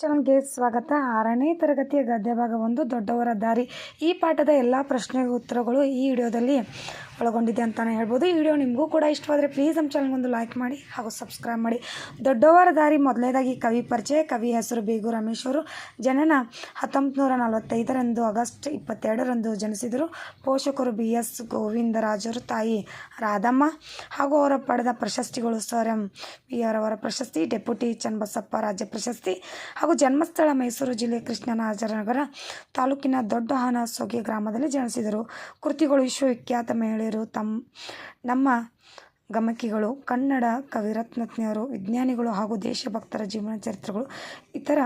ಚಾನಲ್ಗೆ ಸ್ವಾಗತ. ಆರನೇ ತರಗತಿಯ ಗದ್ಯ ಭಾಗ ಒಂದು, ದೊಡ್ಡವರ ದಾರಿ. ಈ ಪಾಠದ ಎಲ್ಲ ಪ್ರಶ್ನೆಗೆ ಉತ್ತರಗಳು ಈ ವಿಡಿಯೋದಲ್ಲಿ ಒಳಗೊಂಡಿದೆ ಅಂತಲೇ ಹೇಳ್ಬೋದು. ಈ ವಿಡಿಯೋ ನಿಮಗೂ ಕೂಡ ಇಷ್ಟವಾದರೆ ಪ್ಲೀಸ್ ನಮ್ಮ ಚಾನಲ್ಗೊಂದು ಲೈಕ್ ಮಾಡಿ ಹಾಗೂ ಸಬ್ಸ್ಕ್ರೈಬ್ ಮಾಡಿ. ದೊಡ್ಡವರ ದಾರಿ ಮೊದಲನೇದಾಗಿ ಕವಿ ಪರಿಚಯ. ಕವಿ ಹೆಸರು ಬೇಗು ರಮೇಶ್ ಜನನ ಹತ್ತೊಂಬತ್ತು ನೂರ ನಲವತ್ತೈದರಂದು ಆಗಸ್ಟ್ ಇಪ್ಪತ್ತೆರಡರಂದು ಜನಿಸಿದರು. ಪೋಷಕರು ಬಿ ಎಸ್ ಗೋವಿಂದರಾಜರು, ತಾಯಿ ರಾಧಮ್ಮ ಹಾಗೂ ಅವರ ಪಡೆದ ಪ್ರಶಸ್ತಿಗಳು ಸರ್ ಎಂ ಬಿ ಆರ್ ಅವರ ಪ್ರಶಸ್ತಿ, ಡೆಪ್ಯೂಟಿ ಚನ್ನಬಸಪ್ಪ ರಾಜ್ಯ ಪ್ರಶಸ್ತಿ ಹಾಗೂ ಜನ್ಮಸ್ಥಳ ಮೈಸೂರು ಜಿಲ್ಲೆ ಕೃಷ್ಣರಾಜನಗರ ತಾಲೂಕಿನ ದೊಡ್ಡ ಹಾನಸೊಗೆ ಗ್ರಾಮದಲ್ಲಿ ಜನಿಸಿದರು. ಕೃತಿಗಳು ವಿಶ್ವವಿಖ್ಯಾತ ಮಹಿಳೆಯರು. ತಮ್ಮ ನಮ್ಮ ಗಮಕಿಗಳು, ಕನ್ನಡ ಕವಿರತ್ನಜ್ಞರು ವಿಜ್ಞಾನಿಗಳು ಹಾಗೂ ದೇಶಭಕ್ತರ ಜೀವನ ಚರಿತ್ರೆಗಳು. ಇತರ,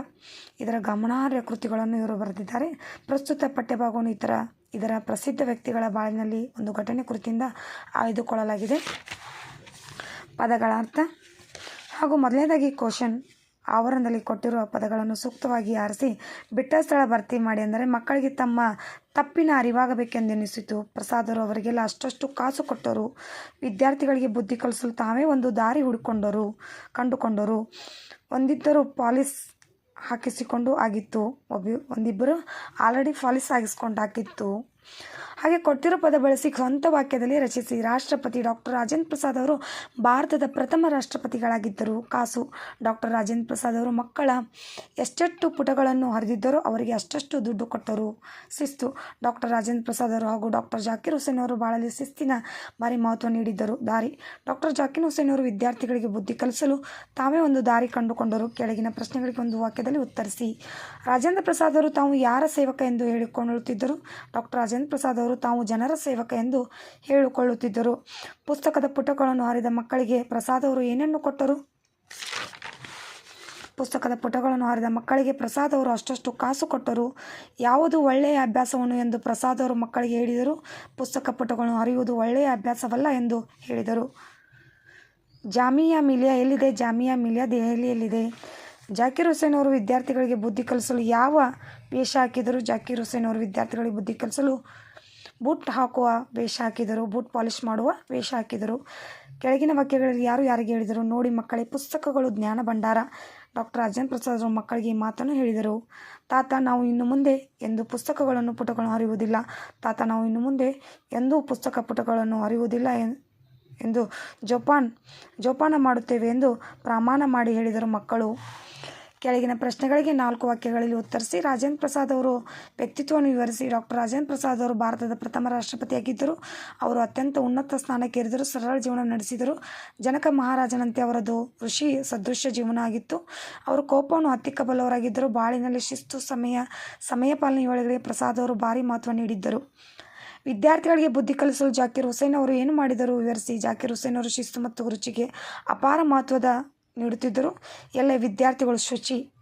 ಇದರ ಗಮನಾರ್ಹ ಕೃತಿಗಳನ್ನು ಇವರು ಬರೆದಿದ್ದಾರೆ. ಪ್ರಸ್ತುತ ಪಠ್ಯಭಾಗವನ್ನು ಇತರ, ಇದರ ಪ್ರಸಿದ್ಧ ವ್ಯಕ್ತಿಗಳ ಬಾಳಿನಲ್ಲಿ ಒಂದು ಘಟನೆ ಕುರಿತಿಂದ ಆಯ್ದುಕೊಳ್ಳಲಾಗಿದೆ. ಪದಗಳ ಅರ್ಥ ಹಾಗೂ ಮೊದಲನೇದಾಗಿ ಕ್ವಶನ್. ಆವರಣದಲ್ಲಿ ಕೊಟ್ಟಿರುವ ಪದಗಳನ್ನು ಸೂಕ್ತವಾಗಿ ಆರಿಸಿ ಬಿಟ್ಟ ಸ್ಥಳ ಭರ್ತಿ ಮಾಡಿ ಅಂದರೆ ಮಕ್ಕಳಿಗೆ ತಮ್ಮ ತಪ್ಪಿನ ಅರಿವಾಗಬೇಕೆಂದೆನಿಸಿತು. ಪ್ರಸಾದರು ಅವರಿಗೆಲ್ಲ ಅಷ್ಟಷ್ಟು ಕಾಸು ಕೊಟ್ಟರು. ವಿದ್ಯಾರ್ಥಿಗಳಿಗೆ ಬುದ್ಧಿ ಕಲಿಸಲು ತಾವೇ ಒಂದು ದಾರಿ ಹುಡುಕೊಂಡರು, ಕಂಡುಕೊಂಡರು. ಒಂದಿದ್ದರು ಪಾಲಿಸ್ ಹಾಕಿಸಿಕೊಂಡು ಆಗಿತ್ತು. ಒಬ್ಬ, ಒಂದಿಬ್ಬರು ಆಲ್ರೆಡಿ ಪಾಲಿಸ್ ಹಾಕಿಸ್ಕೊಂಡಾಗಿತ್ತು ಹಾಗೆ ಕೊಟ್ಟಿರೋ ಪದ ಬಳಸಿ ಸ್ವಂತ ವಾಕ್ಯದಲ್ಲಿ ರಚಿಸಿ. ರಾಷ್ಟ್ರಪತಿ ಡಾಕ್ಟರ್ ರಾಜೇಂದ್ರ ಪ್ರಸಾದ್ ಅವರು ಭಾರತದ ಪ್ರಥಮ ರಾಷ್ಟ್ರಪತಿಗಳಾಗಿದ್ದರು. ಕಾಸು ಡಾಕ್ಟರ್ ರಾಜೇಂದ್ರ ಪ್ರಸಾದ್ ಅವರು ಮಕ್ಕಳ ಎಷ್ಟೆಷ್ಟು ಪುಟಗಳನ್ನು ಹರಿದಿದ್ದರೋ ಅವರಿಗೆ ಅಷ್ಟಷ್ಟು ದುಡ್ಡು ಕೊಟ್ಟರು. ಶಿಸ್ತು ಡಾಕ್ಟರ್ ರಾಜೇಂದ್ರ ಪ್ರಸಾದ್ ಅವರು ಹಾಗೂ ಡಾಕ್ಟರ್ ಜಾಕಿರ್ ಹುಸೇನ್ ಅವರು ಬಾಳಲಿ ಶಿಸ್ತಿನ ಭಾರಿ ಮಹತ್ವ ನೀಡಿದ್ದರು. ದಾರಿ ಡಾಕ್ಟರ್ ಜಾಕಿರ್ ಹುಸೇನ್ ಅವರು ವಿದ್ಯಾರ್ಥಿಗಳಿಗೆ ಬುದ್ಧಿ ಕಲಿಸಲು ತಾವೇ ಒಂದು ದಾರಿ ಕಂಡುಕೊಂಡರು. ಕೆಳಗಿನ ಪ್ರಶ್ನೆಗಳಿಗೆ ಒಂದು ವಾಕ್ಯದಲ್ಲಿ ಉತ್ತರಿಸಿ. ರಾಜೇಂದ್ರ ಪ್ರಸಾದ್ ಅವರು ತಾವು ಯಾರ ಸೇವಕ ಎಂದು ಹೇಳಿಕೊಳ್ಳುತ್ತಿದ್ದರು ಡಾಕ್ಟರ್ ರಾಜೇಂದ್ರ ಪ್ರಸಾದ್ ಅವರು ತಾವು ಜನರ ಸೇವಕ ಎಂದು ಹೇಳಿಕೊಳ್ಳುತ್ತಿದ್ದರು. ಪುಸ್ತಕದ ಪುಟಗಳನ್ನು ಹರಿದ ಮಕ್ಕಳಿಗೆ ಪ್ರಸಾದ್ ಅವರು ಏನನ್ನು ಕೊಟ್ಟರು? ಪುಸ್ತಕದ ಪುಟಗಳನ್ನು ಹಾರಿದ ಮಕ್ಕಳಿಗೆ ಪ್ರಸಾದ್ ಅವರು ಅಷ್ಟಷ್ಟು ಕಾಸು ಕೊಟ್ಟರು. ಯಾವುದು ಒಳ್ಳೆಯ ಅಭ್ಯಾಸವನ್ನು ಎಂದು ಪ್ರಸಾದ್ ಅವರು ಮಕ್ಕಳಿಗೆ ಹೇಳಿದರು. ಪುಸ್ತಕ ಪುಟಗಳನ್ನು ಹರಿಯುವುದು ಒಳ್ಳೆಯ ಅಭ್ಯಾಸವಲ್ಲ ಎಂದು ಹೇಳಿದರು. ಜಾಮಿಯಾ ಮಿಲಿಯಾ ಎಲ್ಲಿದೆ? ಜಾಮಿಯಾ ಮಿಲಿಯಾ ದೆಹಲಿಯಲ್ಲಿದೆ. ಜಾಕಿರ್ ಹುಸೇನ್ ಅವರು ವಿದ್ಯಾರ್ಥಿಗಳಿಗೆ ಬುದ್ಧಿ ಕಲಿಸಲು ಯಾವ ವೇಷ ಹಾಕಿದರು? ಜಾಕಿರ್ ಹುಸೇನ್ ಅವರು ವಿದ್ಯಾರ್ಥಿಗಳಿಗೆ ಬುದ್ಧಿ ಕಲಿಸಲು ಬೂಟ್ ಹಾಕುವ ವೇಷ ಹಾಕಿದರು, ಬೂಟ್ ಪಾಲಿಷ್ ಮಾಡುವ ವೇಷ ಹಾಕಿದರು. ಕೆಳಗಿನ ವಾಕ್ಯಗಳಲ್ಲಿ ಯಾರು ಯಾರಿಗೆ ಹೇಳಿದರು? ನೋಡಿ ಮಕ್ಕಳೇ, ಪುಸ್ತಕಗಳು ಜ್ಞಾನ ಭಂಡಾರ. ಡಾಕ್ಟರ್ ರಾಜೇಂದ್ರ ಪ್ರಸಾದ್ ಅವರು ಮಕ್ಕಳಿಗೆ ಈ ಮಾತನ್ನು ಹೇಳಿದರು. ತಾತ, ನಾವು ಇನ್ನು ಮುಂದೆ ಎಂದು ಪುಸ್ತಕಗಳನ್ನು, ಪುಟಗಳನ್ನು ಅರಿಯುವುದಿಲ್ಲ. ತಾತ, ನಾವು ಇನ್ನು ಮುಂದೆ ಎಂದೂ ಪುಸ್ತಕ, ಪುಟಗಳನ್ನು ಅರಿಯುವುದಿಲ್ಲ ಎಂದು ಜೋಪಾನ್, ಜೋಪಾನ ಮಾಡುತ್ತೇವೆ ಎಂದು ಪ್ರಮಾಣ ಮಾಡಿ ಹೇಳಿದರು ಮಕ್ಕಳು. ಕೆಳಗಿನ ಪ್ರಶ್ನೆಗಳಿಗೆ ನಾಲ್ಕು ವಾಕ್ಯಗಳಲ್ಲಿ ಉತ್ತರಿಸಿ ರಾಜೇಂದ್ರ ಪ್ರಸಾದ್ ಅವರು ವ್ಯಕ್ತಿತ್ವವನ್ನು ವಿವರಿಸಿ ಡಾಕ್ಟರ್ ರಾಜೇಂದ್ರ ಪ್ರಸಾದ್ ಅವರು ಭಾರತದ ಪ್ರಥಮ ರಾಷ್ಟ್ರಪತಿಯಾಗಿದ್ದರು. ಅವರು ಅತ್ಯಂತ ಉನ್ನತ ಸ್ಥಾನಕ್ಕೇರಿದರು ಸರಳ ಜೀವನ ನಡೆಸಿದರು. ಜನಕ ಮಹಾರಾಜನಂತೆ ಅವರದು ಋಷಿ ಸದೃಶ್ಯ ಜೀವನ ಆಗಿತ್ತು. ಅವರು ಕೋಪವನ್ನು ಹತ್ತಿಕ್ಕಬಲ್ಲವರಾಗಿದ್ದರು ಬಾಳಿನಲ್ಲಿ ಶಿಸ್ತು, ಸಮಯ ಸಮಯ ಪಾಲನೆ ಪ್ರಸಾದ್ ಅವರು ಭಾರಿ ಮಹತ್ವ ನೀಡಿದ್ದರು. ವಿದ್ಯಾರ್ಥಿಗಳಿಗೆ ಬುದ್ಧಿ ಕಲಿಸಲು ಜಾಕಿರ್ ಹುಸೇನ್ ಅವರು ಏನು ಮಾಡಿದರು? ವಿವರಿಸಿ. ಜಾಕಿರ್ ಹುಸೇನ್ ಅವರು ಶಿಸ್ತು ಮತ್ತು ರುಚಿಗೆ ಅಪಾರ ಮಹತ್ವದ ನೀಡುತ್ತಿದ್ದರು. ಎಲ್ಲ ವಿದ್ಯಾರ್ಥಿಗಳು ಶುಚಿ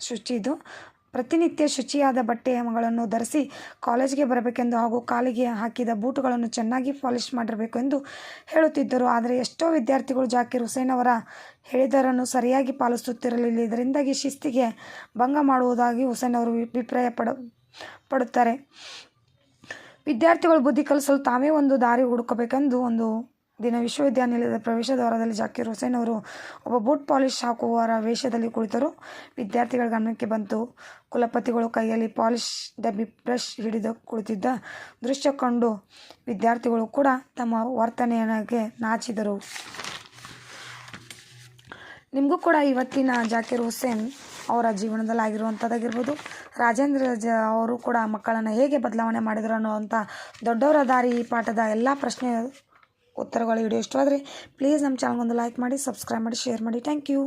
ಶುಚಿ ಇದು. ಪ್ರತಿನಿತ್ಯ ಶುಚಿಯಾದ ಬಟ್ಟೆಗಳನ್ನು ಧರಿಸಿ ಕಾಲೇಜಿಗೆ ಬರಬೇಕೆಂದು ಹಾಗೂ ಕಾಲಿಗೆ ಹಾಕಿದ ಬೂಟುಗಳನ್ನು ಚೆನ್ನಾಗಿ ಪಾಲಿಶ್ ಮಾಡಿರಬೇಕು ಎಂದು ಹೇಳುತ್ತಿದ್ದರು. ಆದರೆ ಎಷ್ಟೋ ವಿದ್ಯಾರ್ಥಿಗಳು ಜಾಕಿರ್ ಹುಸೇನ್ ಅವರ ಹೇಳಿದರನ್ನು ಸರಿಯಾಗಿ ಪಾಲಿಸುತ್ತಿರಲಿಲ್ಲ. ಇದರಿಂದಾಗಿ ಶಿಸ್ತಿಗೆ ಭಂಗ ಮಾಡುವುದಾಗಿ ಹುಸೇನ್ ಅವರು ಅಭಿಪ್ರಾಯ ಪಡ, ಪಡುತ್ತಾರೆ. ವಿದ್ಯಾರ್ಥಿಗಳು ಬುದ್ಧಿ ಕಲಿಸಲು ತಾವೇ ಒಂದು ದಾರಿ ಹುಡುಕಬೇಕೆಂದು ಒಂದು ದಿನ ವಿಶ್ವವಿದ್ಯಾನಿಲಯದ ಪ್ರವೇಶ ದ್ವಾರದಲ್ಲಿ ಜಾಕಿರ್ ಹುಸೇನ್ ಅವರು ಒಬ್ಬ ಬೂಟ್ ಪಾಲಿಶ್ ಹಾಕುವವರ ವೇಷದಲ್ಲಿ ಕುಳಿತರು. ವಿದ್ಯಾರ್ಥಿಗಳ ಗಮನಕ್ಕೆ ಬಂತು. ಕುಲಪತಿಗಳು ಕೈಯಲ್ಲಿ ಪಾಲಿಷ್ ಡಬ್ಬಿ ಬ್ರಷ್ ಹಿಡಿದು ಕುಳಿತಿದ್ದ ದೃಶ್ಯ ಕಂಡು ವಿದ್ಯಾರ್ಥಿಗಳು ಕೂಡ ತಮ್ಮ ವರ್ತನೆಯನ್ನೇ ನಾಚಿದರು. ನಿಮಗೂ ಕೂಡ ಇವತ್ತಿನ ಜಾಕಿರ್ ಹುಸೇನ್ ಅವರ ಜೀವನದಲ್ಲಿ ಆಗಿರುವಂಥದ್ದಾಗಿರ್ಬೋದು ರಾಜೇಂದ್ರ ಜ ಅವರು ಕೂಡ ಮಕ್ಕಳನ್ನು ಹೇಗೆ ಬದಲಾವಣೆ ಮಾಡಿದರು ಅನ್ನೋವಂಥ ದೊಡ್ಡವರ ದಾರಿ ಈ ಪಾಠದ ಎಲ್ಲ ಪ್ರಶ್ನೆ ಉತ್ತರಗಳು ವಿಡಿಯೋ ಇಷ್ಟವಾದರೆ ಪ್ಲೀಸ್ ನಮ್ಮ ಚಾನಲ್ಗೊಂದು ಲೈಕ್ ಮಾಡಿ ಸಬ್ಸ್ಕ್ರೈಬ್ ಮಾಡಿ ಶೇರ್ ಮಾಡಿ. Thank you